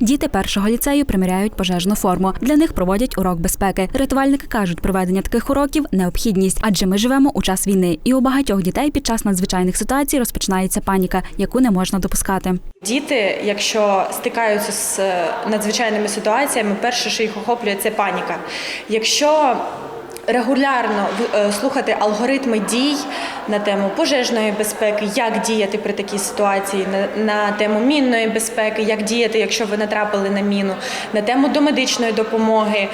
Діти першого ліцею приміряють пожежну форму. Для них проводять урок безпеки. Рятувальники кажуть, проведення таких уроків необхідність, адже ми живемо у час війни, і у багатьох дітей під час надзвичайних ситуацій розпочинається паніка, яку не можна допускати. Діти, якщо стикаються з е, надзвичайними ситуаціями, перше, що їх охоплює, це паніка. Якщо регулярно е, слухати алгоритми дій на тему пожежної безпеки, як діяти при такій ситуації, на, на тему мінної безпеки, як діяти, якщо ви натрапили на міну, на тему домедичної допомоги,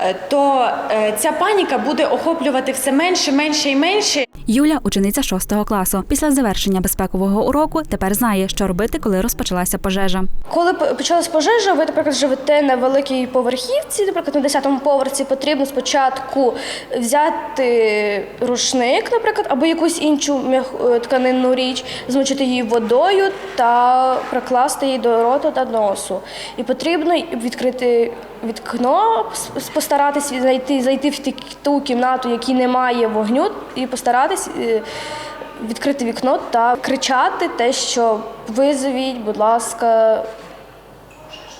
е, то е, ця паніка буде охоплювати все менше, менше і менше. Юля, учениця 6 класу. Після завершення безпекового уроку тепер знає, що робити, коли розпочалася пожежа. Коли почалась пожежа, ви, наприклад, живете на великій поверхівці, наприклад, на 10-му поверсі потрібно спочатку взяти рушник, наприклад, або якусь іншу е, тканинну річ, змочити її водою та прикласти її до рота та носу. І потрібно відкрити вікно, постаратись знайти, зайти в ту кімнату, в якій немає вогню, і постаратись. е, Відкрити вікно та кричати те, що визовіть, будь ласка,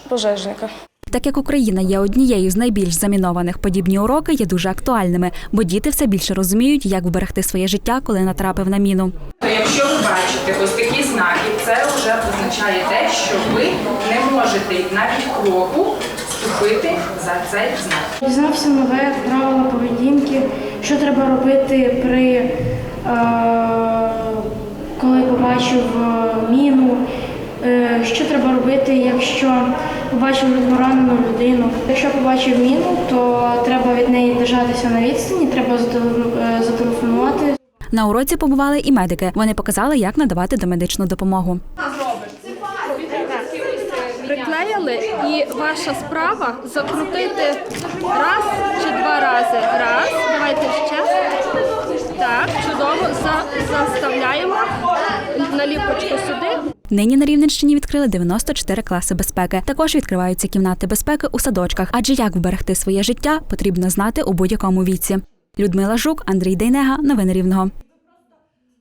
пожежника. Так як Україна є однією з найбільш замінованих, подібні уроки є дуже актуальними, бо діти все більше розуміють, як вберегти своє життя, коли натрапив на міну. Якщо ви бачите ось такі знаки, це вже означає те, що ви не можете навіть кроку ступити за цей знак. Дізнався нове правила поведінки, що треба робити при е, коли побачив е, міну, е, що треба робити, якщо побачив поранену людину. Якщо побачив міну, то треба від неї держатися на відстані, треба е, зателефонувати. На уроці побували і медики. Вони показали, як надавати домедичну допомогу. приклеїли, і ваша справа закрутити раз чи два рази. Раз, давайте ще. Так, чудово. Заставляємо наліпочку сюди. Нині на Рівненщині відкрили 94 класи безпеки. Також відкриваються кімнати безпеки у садочках. Адже як вберегти своє життя, потрібно знати у будь-якому віці. Людмила Жук, Андрій Дейнега. Новини Рівного.